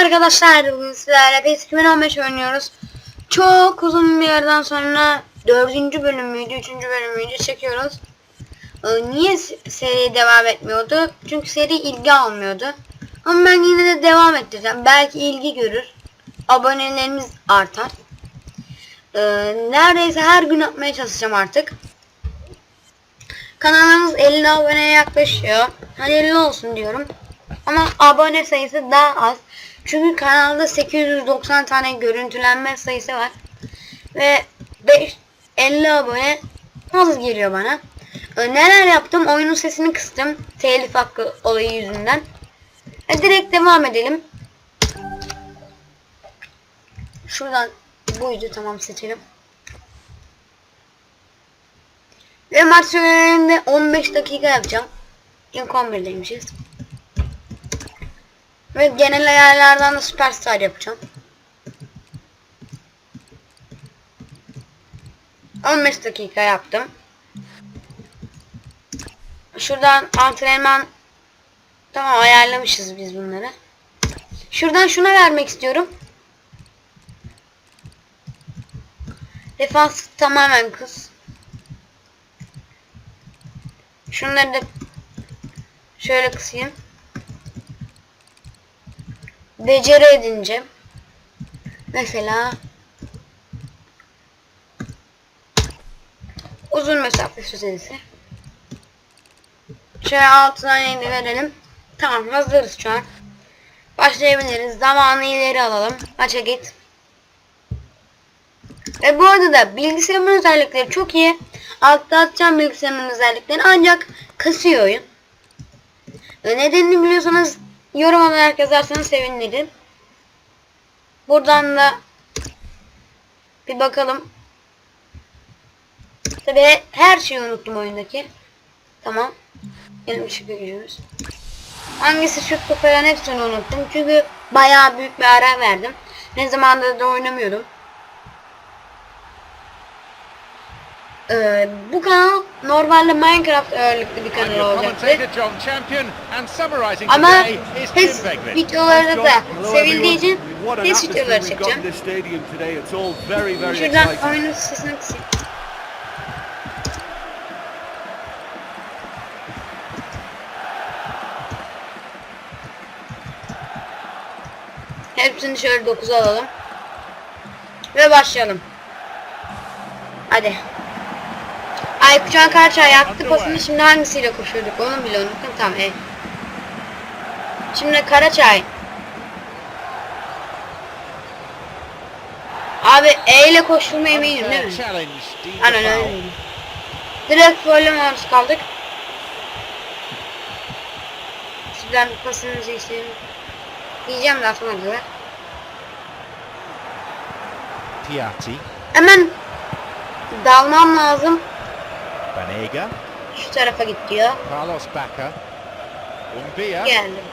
arkadaşlar bugün sizlerle PES 2015 oynuyoruz. Çok uzun bir yerden sonra dördüncü bölüm müydü, üçüncü bölüm müydü çekiyoruz. Ee, Niye se- seri devam etmiyordu? Çünkü seri ilgi almıyordu. Ama ben yine de devam ettireceğim. Belki ilgi görür. Abonelerimiz artar. Ee, neredeyse her gün atmaya çalışacağım artık. Kanalımız 50 aboneye yaklaşıyor. 50 olsun diyorum. Ama abone sayısı daha az. Çünkü kanalda 890 tane görüntülenme sayısı var. Ve 5 50 abone az geliyor bana. Neler yaptım? Oyunun sesini kıstım. Telif hakkı olayı yüzünden. E, direkt devam edelim. Şuradan buydu tamam seçelim. Ve maç sürelerinde 15 dakika yapacağım. İlk 11'deymişiz. Ve genel ayarlardan da süperstar yapacağım. 15 dakika yaptım. Şuradan antrenman tamam ayarlamışız biz bunları. Şuradan şuna vermek istiyorum. Defans tamamen kız. Şunları da şöyle kısayım. Beceri edince mesela uzun mesafe süresi şöyle altına yeni verelim. Tamam hazırız şu an. Başlayabiliriz. Zamanı ileri alalım. Maça git. Ve bu arada da bilgisayarımın özellikleri çok iyi. Altta atacağım bilgisayarımın özelliklerini ancak kasıyor oyun. Nedenini biliyorsanız yorum olarak yazarsanız sevinirim. Buradan da bir bakalım. Tabi her şeyi unuttum oyundaki. Tamam. Benim ışık gücümüz. Hangisi şut falan hepsini unuttum. Çünkü bayağı büyük bir ara verdim. Ne zamandır da oynamıyordum. Ee, bu kanal normalde Minecraft ağırlıklı bir kanal olacaktı. Ama PES videoları da sevildiği için PES videoları çekeceğim. Şuradan oyunun sesini kısayım. Hepsini şöyle 9'a alalım. Ve başlayalım. Hadi. Aykutcan Karçay yaptı pasını şimdi hangisiyle koşuyorduk onu bile unuttum. Tamam evet. Şimdi Karaçay. Abi E ile koştuğuma eminim değil mi? Aynen öyle. Direkt böyle maruz kaldık. Sizden pasınızı istedim. Diyeceğim lafım kadar. Piatti, Hemen dalmam lazım. Banega, Şu tarafa git diyor. Carlos Bacca, Umbia, Geldim.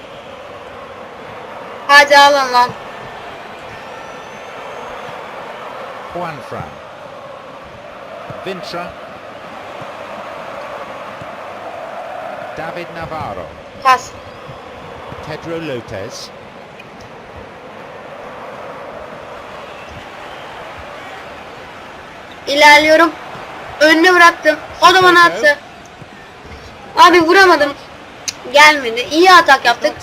Hadi alın lan. Juanfran, Vintra, David Navarro, Pas. Pedro Lopez, İlerliyorum. Önüne bıraktım. O da bana attı. Abi vuramadım. Gelmedi. İyi atak yaptık.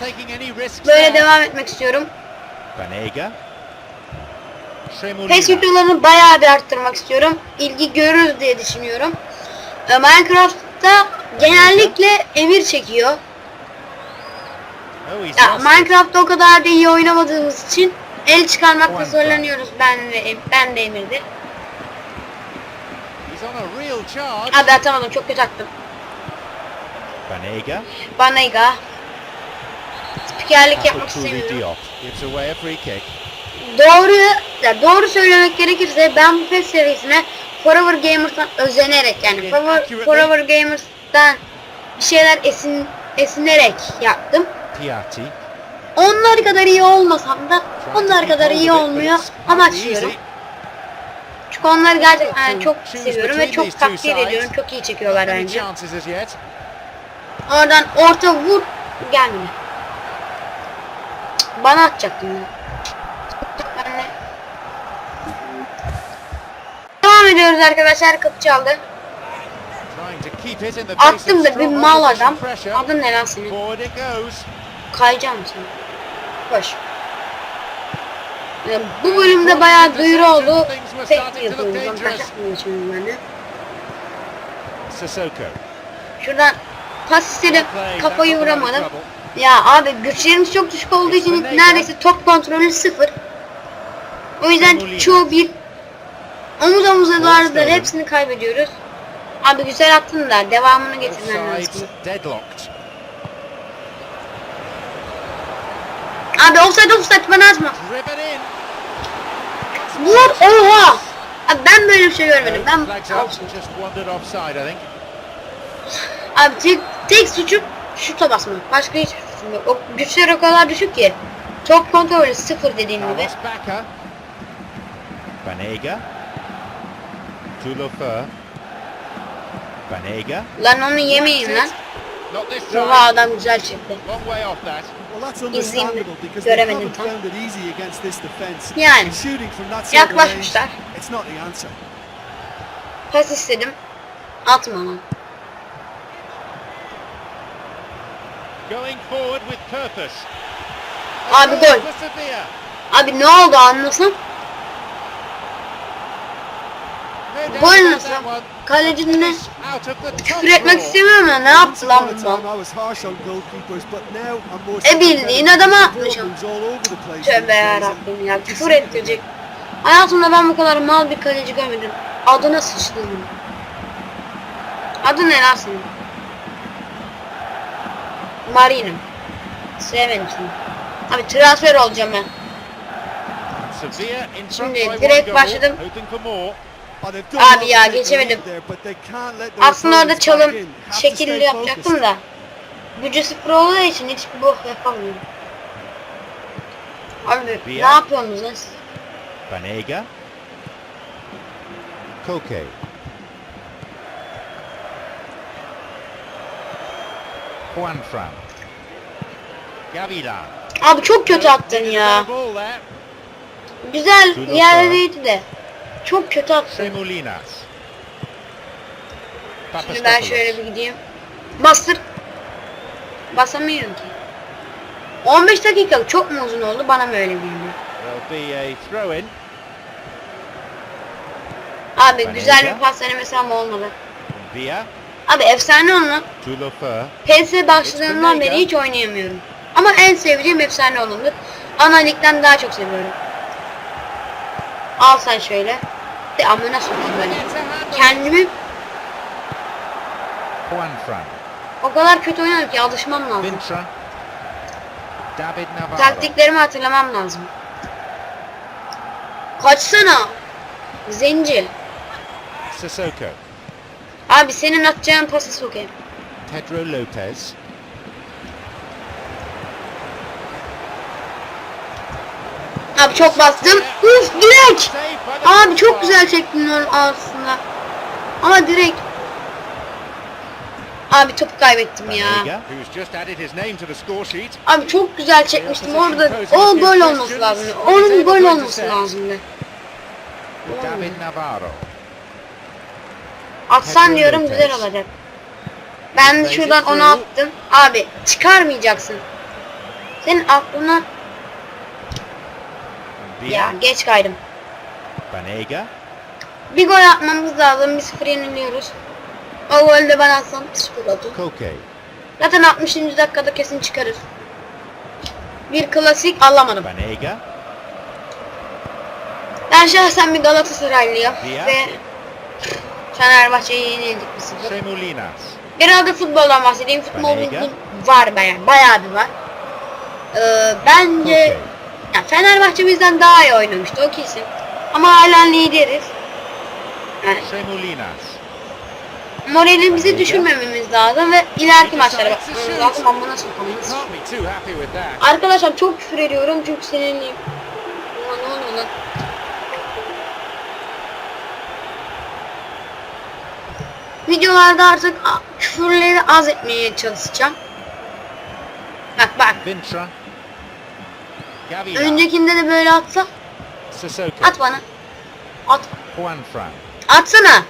Böyle devam etmek istiyorum. PES videolarını bayağı bir arttırmak istiyorum. İlgi görürüz diye düşünüyorum. Ee, Minecraft'ta genellikle emir çekiyor. Ya. Minecraft'ta o kadar da iyi oynamadığımız için el çıkarmakta zorlanıyoruz ben ve ben de Emir'de. He's on a real charge. Abi atamadım çok kötü attım. Banega, Banayga. Spikerlik yapmak istemiyorum. Doğru, ya doğru söylemek gerekirse ben bu PES serisine Forever Gamers'tan özenerek yani Forever, Forever Gamers'tan bir şeyler esin, esinerek yaptım. Piatti, Onlar kadar iyi olmasam da onlar kadar iyi olmuyor. it's ama hardly açıyorum. easy. Çünkü onları gerçekten yani çok seviyorum ve çok takdir ediyorum. Çok iyi çekiyorlar bence. Oradan orta vur gelmedi. Bana atacaktım ya. De- Devam ediyoruz arkadaşlar. Kapı çaldı. Attım da bir mal adam. Adın ne lan senin? Kayacağım seni. Koş. Bu bölümde bayağı duyuru oldu. Tek yapıyoruz. Ben taş atmıyor şimdi ben de. Sissoko. Şuradan pas istedim. Kafayı vuramadım. Ya abi güçlerimiz çok düşük olduğu için neredeyse top kontrolü sıfır. O yüzden çoğu bir omuz omuzalarda hepsini kaybediyoruz. Abi güzel attın da devamını getirmen lazım. Abi offside offside bana atma. Vur oha. Abi ben böyle bir şey görmedim. Ben. Abi tek, tek suçum şuta basmak. Başka hiçbir suçum yok. O güçler o kadar düşük ki. Top kontrolü sıfır dediğim gibi. Banega. Tulofer. Banega. Lan onu yemeyin lan. Oha adam güzel çekti. İzleyeyim mi? Göremedim tam. Yani. Yaklaşmışlar. Pas istedim. Atma lan. Going forward with purpose. Abi gol. Abi ne oldu doubt Gol nasıl? Kalecinin Küfür etmek istemiyorum ya. Ne yaptı lan upon a bu time mal? I was harsh on goalkeepers, but now I'm more E bildiğin adama atmış ama. Problems all over the place. Tövbe yarabbim ya. Küfür ettirecek. Hayatımda ben bu kadar mal bir kaleci görmedim. Adına sıçtım. Adı ne lan senin? Marino. Seni. Abi transfer olacağım ben. Şimdi direkt başladım. Oh, Abi ya, geçemedim. Aslında orada çalım şekilli yapacaktım da. Gücü sıfır olduğu için hiçbir bok yapamıyorum. Abi ne yapıyorsunuz lan siz? Banega. Koke. Juanfran. Gavilan. Abi çok kötü attın ya. Güzel Dudu yerdeydi de. Çok kötü attın. Semolinas. Şimdi ben şöyle bir gideyim. Bastır. Basamıyorum ki. 15 dakika çok mu uzun oldu bana mı öyle in. Abi güzel bir pas denemesi ama olmadı. Abi efsane onu. PS başladığından beri hiç oynayamıyorum. Ama en sevdiğim efsane olumdur. Ana ligden daha çok seviyorum. Al sen şöyle. De amına sokayım handle. Kendimi o kadar kötü oynuyorum ki alışmam lazım. Taktiklerimi hatırlamam lazım. Kaçsana. Zenci. Sissoko. Abi senin atacağın pası sokayım. Pedro Lopez. Abi çok bastım. Uf direkt. Abi çok güzel çektin onu aslında. Ama direkt. Abi topu kaybettim ya. Abi çok güzel çekmiştim orada. O gol olması lazım. Onun gol olması lazımdı. David Navarro. Atsan diyorum güzel olacak. Ben şuradan onu attım. Abi çıkarmayacaksın. Senin aklına. Ya geç kaydım. Banega. Bir gol atmamız lazım. 1-0 yeniliyoruz. O golü de ben atsam 0 oldu. Koke. Zaten 60. dakikada kesin çıkarır. Bir klasik alamadım. Banega. Ben şahsen bir Galatasaraylıyım Ya. ve Fenerbahçe'ye yenildik bir sıfır. Semolinas. Biraz da futboldan bahsedeyim. Futbol Banega. bilgim var bayağı, bayağı bir var. Ee, bence Koke. Ya Fenerbahçe bizden daha iyi oynamıştı o kesin. Ama hala lideriz. Yani moralimizi düşürmememiz lazım ve ileriki maçlara bakmamız lazım. Ama nasıl that. Arkadaşlar çok küfür ediyorum çünkü seninleyim. Ulan ne oluyor lan? Videolarda artık küfürleri az etmeye çalışacağım. Bak bak. Vintra. Öncekinde de böyle atsa. Sissoko. At bana. At. Juanfran. Atsana.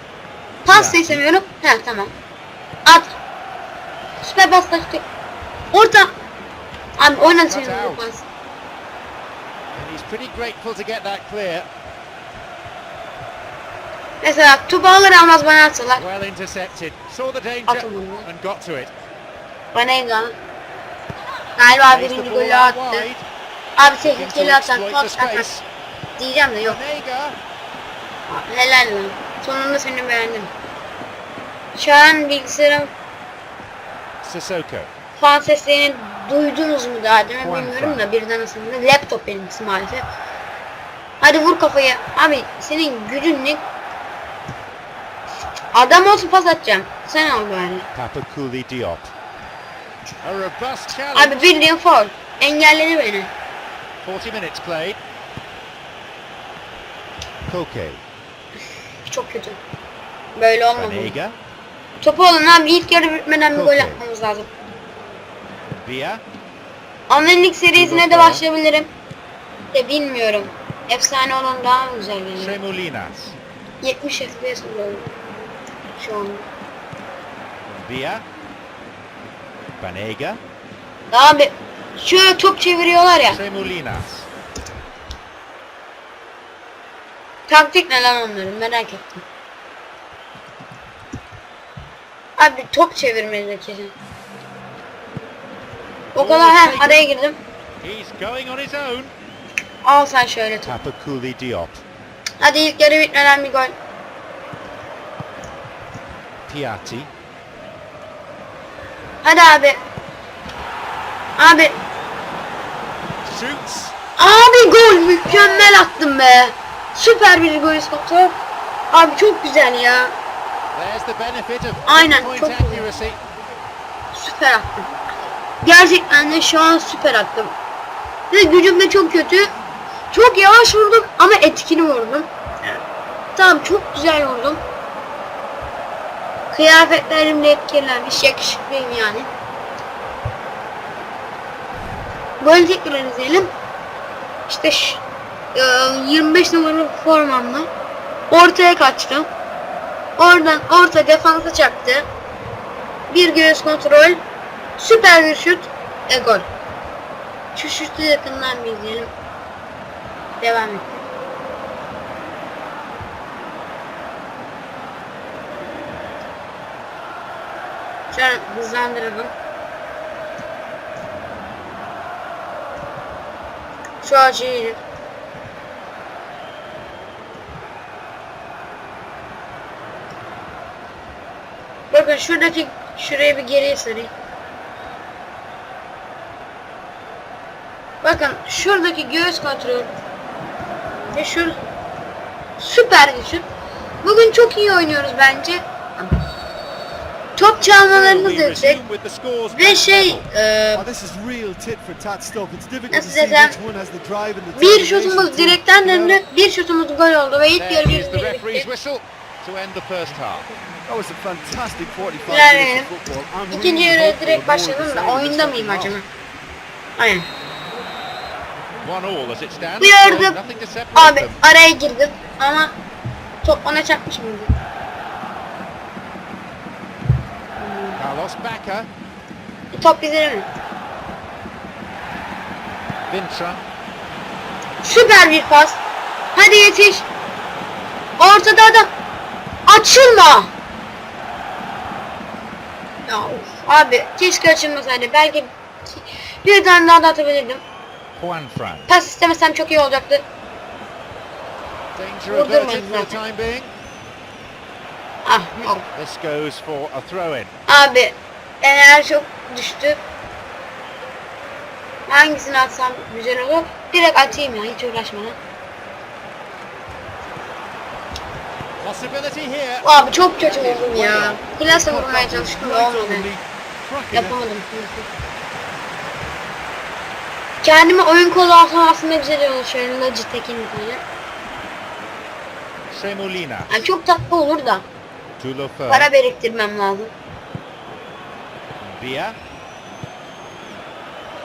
Pas da istemiyorum. He tamam. At. Süper pas taktı. Orta. Abi oynat Cut şimdi bu pas. And he's pretty grateful to get that clear. Mesela alır almaz bana atsalar. Well intercepted. Saw the danger and got to it. Banega. Galiba birinci golü attı. Abi tehlikeli atan top atar. Diyeceğim de yok. Helal lan. Sonunda seni beğendim. Şu an bilgisayarım Sissoko. fan seslerini duydunuz mu daha demin bilmiyorum da birden aslında laptop benimkisi maalesef. Hadi vur kafayı. Abi senin gücün ne? Adam olsun pas atacağım. Sen al bari. Papakuli Diop. Abi bildiğin foul. Engelledi beni. 40 minutes played. Koke. Çok kötü. Böyle olmamalı. Banega. Topu alın abi ilk yarı bitmeden bir gol Okey. yapmamız lazım. Via. Annelik serisine de başlayabilirim. De bilmiyorum. Efsane olan daha mı güzel benim? Tremolinas. 70 FPS oluyor. Şu an. Via. Banega. Abi şöyle top çeviriyorlar ya. Taktik ne lan onların merak ettim. Abi top çevirmeli kesin. O kadar he araya girdim. He's going on his own. Al sen şöyle top. Hadi ilk yarı bitmeden bir gol. Piatti. Hadi abi. Abi. Abi gol mükemmel attım be. Süper bir gol iskotu. Abi çok güzel ya. Aynen, çok güzel. Süper attım. Gerçekten de şu an süper attım. Ve gücüm de çok kötü. Çok yavaş vurdum ama etkili vurdum. Tamam çok güzel vurdum. Kıyafetlerim de etkilenmiş. Yakışıklıyım yani. Golü tekrar izleyelim. İşte şu, e, 25 numaralı formamla ortaya kaçtım. Oradan orta defansa çaktı. Bir göğüs kontrol. Süper bir şut. E gol. Şu şutu yakından bir izleyelim. Devam et. An hızlandıralım. Şu açıyı Bakın şuradaki şuraya bir geriye sarayım. Bakın şuradaki göğüs kontrol ve şu süper güçlü. Bugün çok iyi oynuyoruz bence. Top çalmalarımız yüksek ve şey e, Oh, Nasıl desem, bir şutumuz direkten döndü, bir şutumuz gol oldu ve ilk yarı bir is the bir referee's bitti. whistle to end the first half. That was a fantastic 45 İlerleyelim. minutes of football. I'm İkinci hopeful direkt başladım da oyunda mıyım acaba? Aynen. Gördüm. Abi araya girdim ama top ona çarpmış mıydı? Carlos Bacca. Top bize mi? Vintra. Süper bir pas. Hadi yetiş. Ortada adam. Açılma. Ya of. Abi keşke açılmasaydı. Belki bir tane daha da atabilirdim. Pas istemesem çok iyi olacaktı. Vurdurmayın zaten. Ah. This goes for a throw-in. Abi enerji çok düştü. Hangisini atsam güzel olur? Direkt atayım ya hiç uğraşmadan. Possibility here. Abi çok kötü vurdum ya. Klasa vurmaya çalıştım olmadı. Yapamadım. Kendime oyun kolu alsam aslında güzel olur. Şöyle Logitech'in bir tane. Tremolinas. Yani çok tatlı olur da. Tulofer. Para biriktirmem lazım. Via.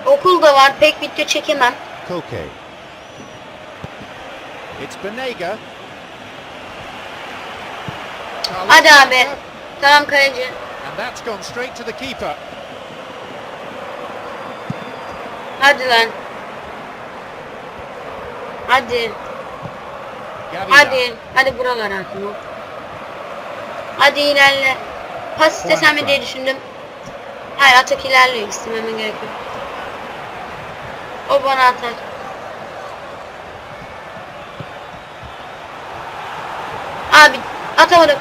Okul da var pek video çekemem. Koke. It's Benega. Hadi abi. Tamam kaleci. And that's gone straight to the keeper. Hadi lan. Hadi. Hadi. Hadi buralar ol. Hadi ilerle. Pas istesem mi diye düşündüm. Hayır atak ilerliyor. İstememe gerek yok. O bana atar. Abi atamadım.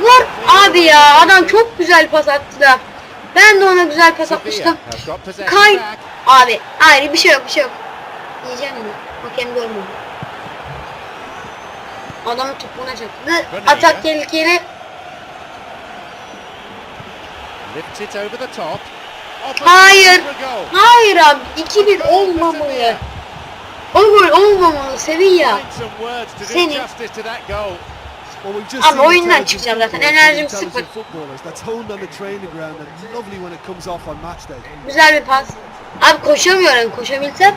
Vur abi ya adam çok güzel pas attı da. Ben de ona güzel pas atmıştım. Kay. Abi hayır bir şey yok bir şey yok. Yiyeceğim mi? Hakem görmüyor. Adamın topuğuna çaktı. Atak tehlikeli. Lifts it over the top. Hayır. Hayır abi 2-1 olmamalı. O gol olmamalı Sevilla. Find some words to do Seni- justice to that goal. Well, we've just Abi oyundan çıkacağım zaten, enerjim sıfır. footballers. That's honed on the training ground and lovely when it comes off on match day. Güzel bir pas. Abi koşamıyorum koşabilsem.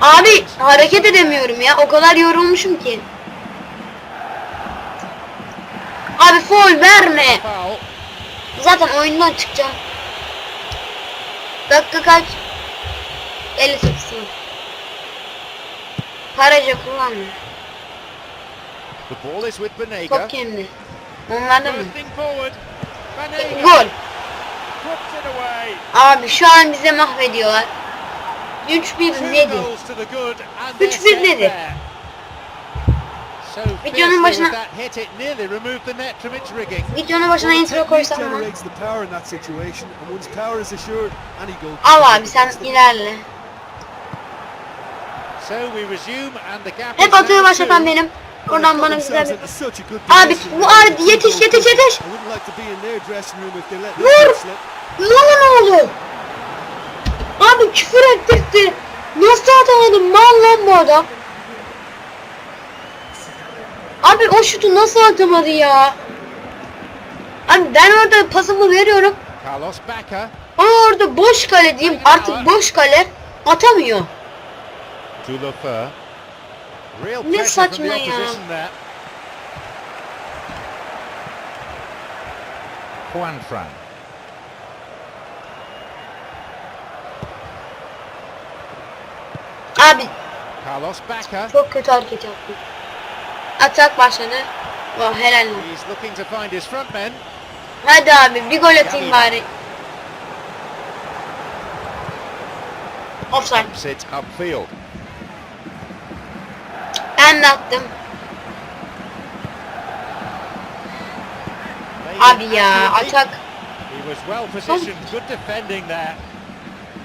Abi hareket edemiyorum ya. O kadar yorulmuşum ki. Abi foul verme. Zaten oyundan çıkacağım. Dakika kaç? 58 sınıf. Karaca kullanmıyor. The ball is with Benega. Top kimdi? Onlarda mı? Gol. Abi şu an bize mahvediyorlar. 3-1 Two nedir? goals to the good and Üç they're bir set nedir? there. So Videonun başına- was that hit, it nearly removed the net from its rigging. Videonun başına intro koysam mı? Al abi sen ilerle. So we resume and the gap Hep is atıyor now başlatan benim. Oradan bana güzel bir... Into such a good Abi, bu abi, yetiş, yetiş, yetiş. I wouldn't like to be in their dressing room if they let Vur! this slip. Lan oğlu. Abi küfür ettirdi. Nasıl atamadım mal lan bu adam? Abi o şutu nasıl atamadı ya? Abi ben orada pasımı veriyorum. Carlos Bacca. O orada boş kale diyeyim artık boş kale atamıyor. Ne saçma ya. Juan Fran. Abi Carlos Bacca. çok kötü hareket yaptı. Atak başladı. Oh, helal. He's looking to find his front men. Hadi abi bir gol atayım bari. Offside. İt upfield. Ben de attım. Abi ya atak. He was well positioned. Good defending there.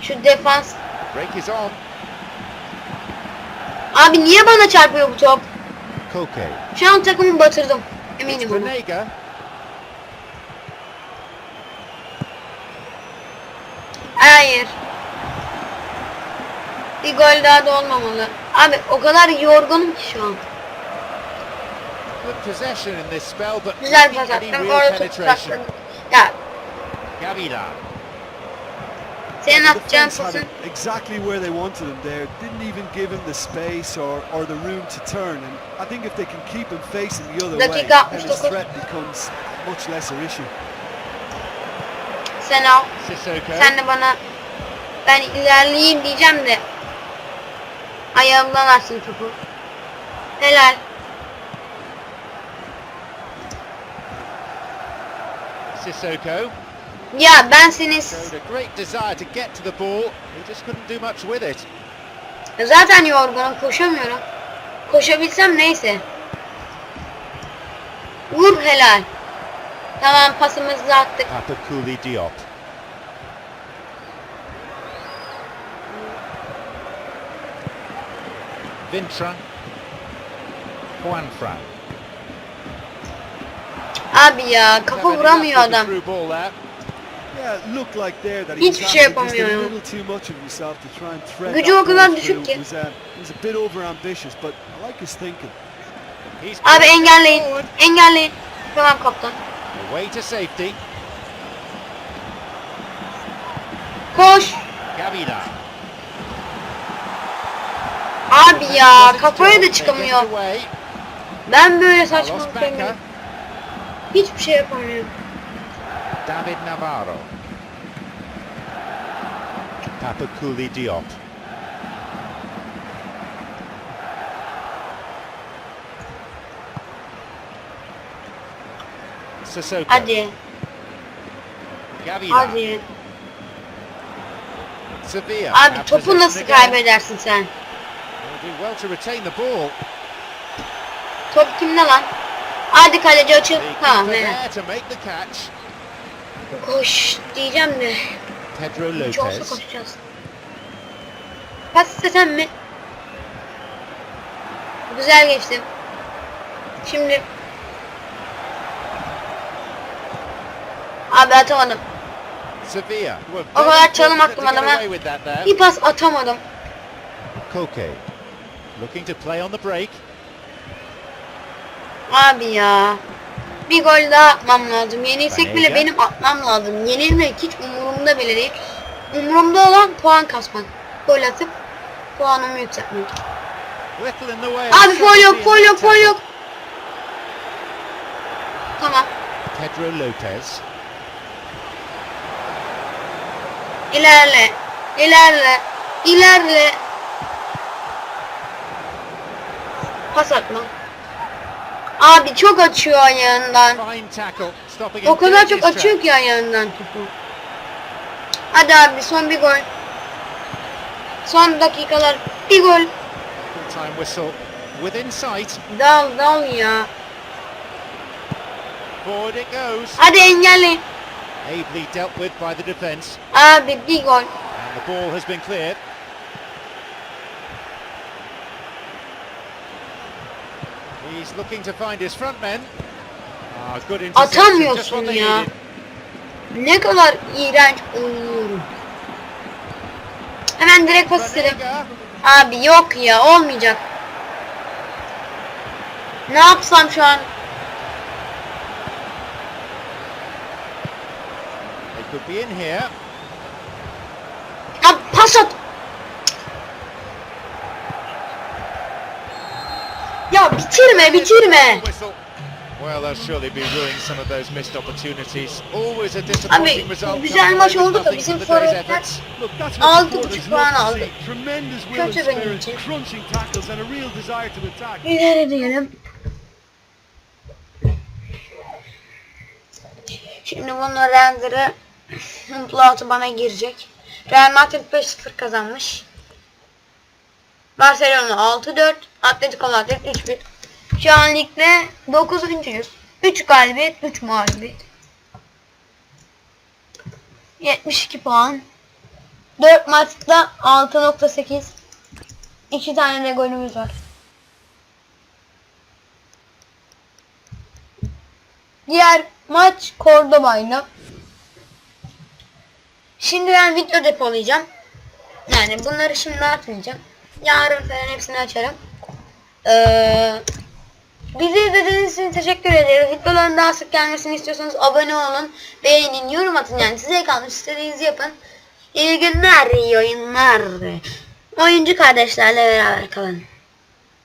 Şu defans. Break is on. Abi niye bana çarpıyor bu top? Şu an takımı batırdım. Eminim bunu. Hayır. Bir gol daha da olmamalı. Abi o kadar yorgunum ki şu an. Güzel pas attım. Orada sakladım. Ya Gavila. Senin The atacağın defence had pasın. it exactly where they wanted him there. Didn't even give him the space or, or the room to turn. And I think if they can keep him facing the other way, Dakika then his 69. threat becomes much lesser issue. Sen al. Sissoko. Sen de bana ben ilerleyeyim diyeceğim de ayağımdan açtın topu. Helal. Sissoko Ya ben senin zaten yorgunum koşamıyorum. Koşabilsem neyse. Vur helal. Tamam pasımızı attık. Papakuli Diop. Vintran. Juan Fran. Abi ya kafa vuramıyor adam. Hiçbir şey yapamıyor ya. little too much of himself to try and thread Gücü o kadar düşük ki. Uh, it was a bit over ambitious, but I like his thinking. He's Abi engelleyin. forward. Engelleyin. Tamam kaptan. Away to safety. Koş. Abi ya kafaya da çıkamıyor. Ben böyle saçmalık yapıyorum. Hiçbir şey yapamıyorum. David Navarro. Papa Cooley Diop. Sissoko. Hadi. Gavida. Hadi. Sevilla. Abi topu nasıl kaybedersin sen? Well to retain the ball. Top kimde lan? Hadi kaleci açıl. The Tamam Koş diyeceğim de. Pedro Lopez. koşacağız. Pas istesem mi? Güzel geçtim. Şimdi Abi atamadım. O kadar çalım attım adama. Bir pas atamadım. Koke. Looking to play on the break. Abi ya. Bir gol daha atmam lazım. Yenilsek bile benim atmam lazım. Yenilmek hiç umurumda bile değil. Umurumda olan puan kasmak. Gol atıp puanımı yükseltmek. Abi foul yok, foul yok, foul yok. Tamam. Pedro Lopez. İlerle. İlerle. İlerle. Pas atma. Abi çok açıyor ayağından. O kadar çok açıyor ki ayağından topu. Hadi abi son bir gol. Son dakikalar bir gol. Dal dal ya. Hadi engelleyin. Ably dealt with by the defence. Abi bir gol. And the ball has been cleared. He's looking to find his front men. Ah, good interception. Just Atamıyorsun what they ya. Ne kadar iğrenç oynuyorum. Hemen direkt pas istedim. Abi yok ya olmayacak. Ne yapsam şu an? They could be in here. Abi pas at. Ya bitirme bitirme. Whistle. Well, they'll surely be ruining some of those missed opportunities. Always a disappointing Abi güzel maç oldu da bizim forvetler efforts. Look, that's Altı what the buçuk supporters puan love to aldı. Kötü benim için. crunching tackles and a real desire to attack. İleri diyelim. Şimdi bunun render'ı upload'u bana girecek. Real Madrid 5-0 kazanmış. Barcelona 6-4, Atletico Madrid 3-1. Şu an ligde 9.yüz. 3 galibiyet, 3 mağlubiyet. 72 puan. 4 maçta 6.8. 2 tane de golümüz var. Diğer maç Cordoba'yla. Şimdi ben video depolayacağım. Yani bunları şimdi atmayacağım. Yarın falan hepsini açarım. Ee, bizi izlediğiniz için teşekkür ederiz. Videoların daha sık gelmesini istiyorsanız abone olun. Beğenin, yorum atın yani size kalmış istediğinizi yapın. İyi günler, iyi oyunlar. Oyuncu kardeşlerle beraber kalın.